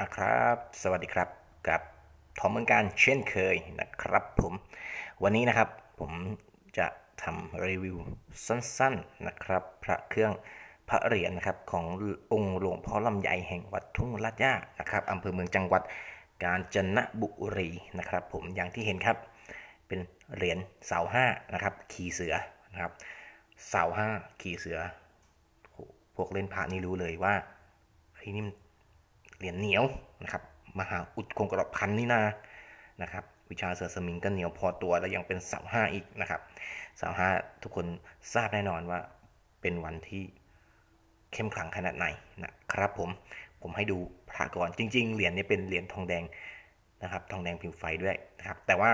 อะครับ สวัสดีครับกับทอมเมือนกันเช่นเคยนะครับผมวันนี้นะครับผมจะทำรีวิวสั้นๆนะครับ พระเครื่องพระเหรียญนะครับขององค์หลวงพ่อลำไยแห่งวัดทุ่งลาดย่านะครับอำเภอเมืองจังหวัดกาญจนบุรีนะครับ ผมอย่างที่เห็นครับเป็นเหรียญเสาห้านะครับ ขี่เสือนะครับ เสาห้าขี่เสือพวกเล่นพระนี่รู้เลยว่าเฮ้ยนี่มัน เหรียญเหนียวนะครับมหาอุดคงกระพันนี่นานะครับวิชาเสือสมิงก็เหนียวพอตัวแล้วยังเป็นเสาห้าอีกนะครับเสาห้าทุกคนทราบแน่นอนว่าเป็นวันที่เข้มขลังขนาดไหนนะครับผมผมให้ดูพระก่อนจริง ๆ เหรียญนี้เป็นเหรียญทองแดงนะครับทองแดงพิมพ์ไฟด้วยนะครับแต่ว่า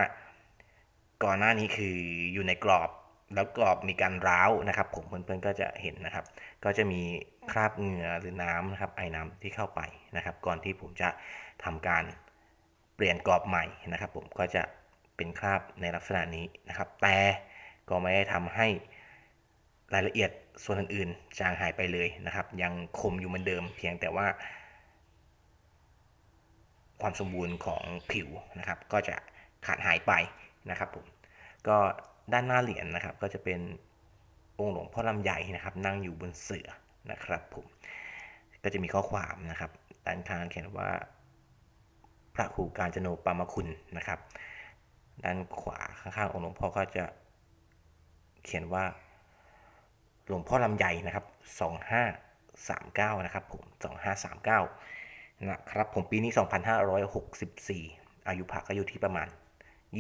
ก่อนหน้านี้คืออยู่ในกรอบ แล้วกรอบมีการร้าวนะครับ ผมเพื่อนๆก็จะเห็นนะครับ ก็จะมีคราบเหงื่อหรือน้ำนะครับไอ้น้ำที่เข้าไปนะครับ ก่อนที่ผมจะทำการเปลี่ยนกรอบใหม่นะครับ ผมก็จะเป็นคราบในลักษณะนี้นะครับ แต่ก็ไม่ได้ทำให้รายละเอียดส่วนอื่นๆจางหายไปเลยนะครับ ยังคมอยู่เหมือนเดิม เพียงแต่ว่า ความสมบูรณ์ของผิวนะครับ ก็จะขาดหายไปนะครับผมก็ ด้านหน้าเหรียญนะครับ ก็จะเป็นองค์หลวงพ่อลำใหญ่นะครับ นั่งอยู่บนเสือนะครับผมก็จะมีข้อความนะครับด้านข้างเขียนว่าพระครูการจโนปามคุณนะครับ ด้านขวาข้างๆองค์หลวงพ่อก็จะเขียนว่าหลวงพ่อลำใหญ่นะครับ 2539 นะครับผม 2539 นะครับผมปีนี้ 2564 อายุพระก็อยู่ที่ประมาณ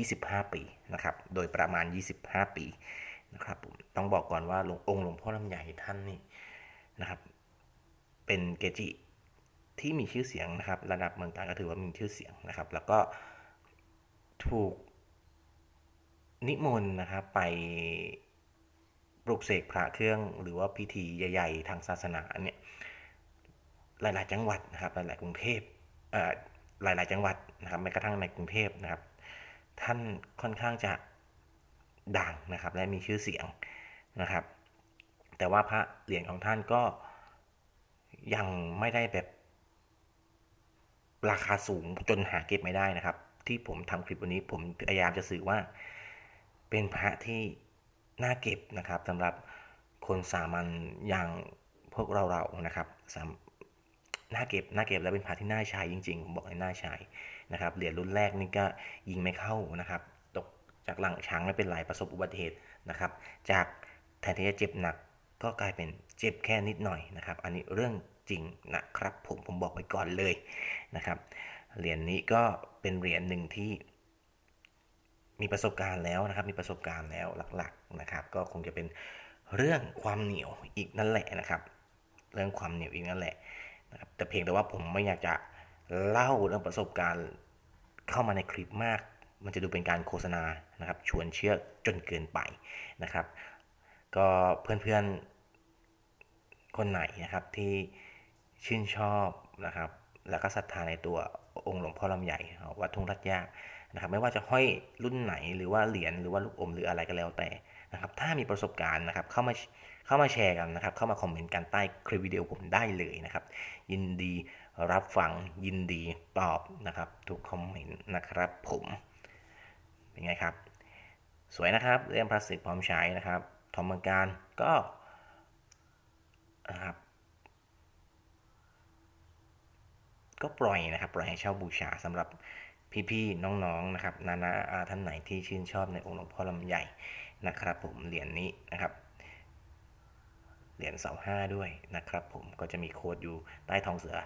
25 ปีนะครับ โดยประมาณ 25 ปีนะครับผมต้องบอกก่อนว่าหลวงองค์หลวงพ่อลำใหญ่ท่านนี่นะครับ เป็นเกจิที่มีชื่อเสียงนะครับ ระดับเมืองการก็ถือว่ามีชื่อเสียงนะครับ แล้วก็ถูกนิมนต์นะครับไปปลุกเสกพระเครื่องหรือว่าพิธีใหญ่ ๆ ทางศาสนาเนี่ยหลาย ๆ จังหวัดนะครับ หลาย ๆ กรุงเทพเอ่อหลาย ๆ จังหวัดนะครับแม้กระทั่งในกรุงเทพนะครับ ท่านค่อนข้างจะดังนะครับและมีชื่อเสียงนะครับ แต่ว่าพระเหรียญของท่านก็ยังไม่ได้แบบราคาสูงจนหาเก็บไม่ได้นะครับ ที่ผมทำคลิปวันนี้ผมพยายามจะสื่อว่า เป็นพระที่น่าเก็บนะครับสำหรับคนสามัญอย่างพวกเราเราๆนะครับน่าเก็บน่าเก็บและเป็นพระที่น่าใช้จริงๆ ผมบอกเลยน่าใช้ นะครับเหรียญรุ่นแรกนี่ก็ยิงไม่เข้านะครับ ตกจากหลังช้างไม่เป็นไรประสบอุบัติเหตุนะครับ จากแทนที่จะเจ็บหนักก็กลายเป็นเจ็บแค่นิดหน่อยนะครับ อันนี้เรื่องจริงนะครับผมผมบอกไว้ก่อนเลยนะครับ เหรียญนี้ก็เป็นเหรียญหนึ่งที่มีประสบการณ์แล้วนะครับ มีประสบการณ์แล้วหลักๆนะครับ ก็คงจะเป็นเรื่องความเหนียวอีกนั่นแหละนะครับ เรื่องความเหนียวอีกนั่นแหละนะครับแต่เพียงแต่ว่าผมไม่อยากจะเล่าเรื่องประสบการณ์ เข้ามาในคลิปมาก มันจะดูเป็นการโฆษณานะครับ ชวนเชื่อจนเกินไปนะครับ ก็เพื่อนๆคนไหนนะครับที่ชื่นชอบนะครับ แล้วก็ศรัทธาในตัว องค์หลวงพ่อลำใหญ่วัดทุ่งรัตยากนะครับไม่ว่าจะห้อยรุ่นไหนหรือว่าเหรียญหรือว่าลูกอมหรืออะไรก็แล้วแต่นะครับถ้ามีประสบการณ์นะครับเข้ามาเข้ามาแชร์กันนะครับ เข้ามาคอมเมนต์กันใต้คลิปวิดีโอผมได้เลยนะครับ ยินดีรับฟังยินดีตอบนะครับทุกคอมเมนต์นะครับผมเป็นไงครับ สวยนะครับเรื่องพลาสติกพร้อมใช้นะครับทอมเมืองการก็นะครับ ก็ปล่อยนะครับ ปล่อยให้เช่าบูชาสำหรับพี่ๆน้องๆนะครับ นานาอาท่านไหนที่ชื่นชอบในองค์หลวงพ่อลำใหญ่นะครับ ผมเหรียญนนี้นะครับเหรียญเสาห้าด้วยนะครับผมก็จะมีโค้ดอยู่ใต้ท้องเสือ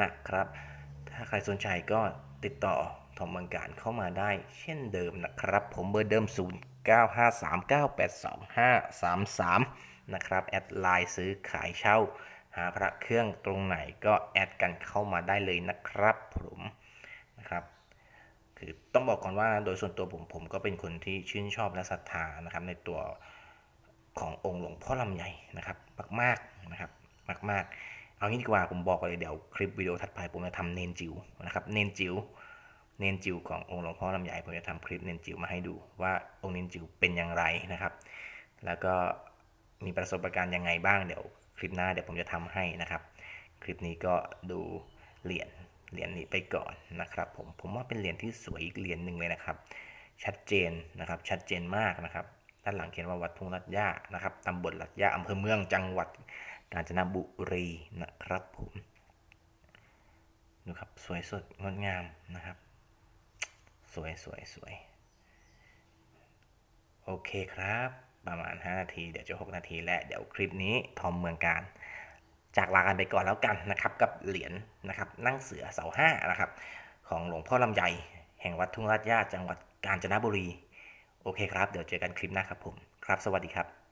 นะครับ ถ้าใครสนใจก็ติดต่อทอมเมืองการเข้ามาได้เช่นเดิมนะครับ ผมเบอร์เดิม 0953982533 นะครับ แอดไลน์ซื้อขายเช่า หาพระเครื่องตรงไหนก็แอดกันเข้ามาได้เลยนะครับผมนะครับคือต้องบอกก่อนว่าโดยส่วนตัวผมผมก็เป็นคนที่ชื่นชอบและศรัทธานะครับ ในตัวขององค์หลวงพ่อลำใหญ่นะครับมากๆนะครับมาก ๆ เอางี้ดีกว่าผมบอกเลยเดี๋ยวคลิปวิดีโอถัดไปผมจะทำเนนจิ๋วนะครับเนนจิ๋วเนนจิ๋วขององค์หลวงพ่อลำใหญ่ผมจะทำคลิปเนนจิ๋วมาให้ดูว่าองค์เนนจิ๋วเป็นอย่างไรนะครับ แล้วก็มีประสบการณ์ยังไงบ้างเดี๋ยว คลิปหน้าเดี๋ยวผมจะทำให้นะครับ คลิปนี้ก็ดูเหรียญเหรียญนี้ไปก่อนนะครับผมผมว่าเป็นเหรียญที่สวยอีกเหรียญหนึ่งเลยนะครับ ชัดเจนนะครับชัดเจนมากนะครับ ด้านหลังเขียนว่าวัดทุ่งรัตย่านะครับตำบลรัตย่าอำเภอเมืองจังหวัดกาญจนบุรีนะครับผมดูครับสวยสดงดงามนะครับ สวยสวยสวยโอเคครับ ประมาณ 5 นาที เดี๋ยวจะ 6 นาทีและเดี๋ยวคลิปนี้ทอมเมืองการ จากลากันไปก่อนแล้วกันนะครับ กับเหรียญนะครับ นั่งเสือเสาห้านะครับ ของหลวงพ่อลำไยแห่งวัดทุ่งราชญาจังหวัดกาญจนบุรี โอเคครับ เดี๋ยวเจอกันคลิปหน้าครับผม ครับ สวัสดีครับ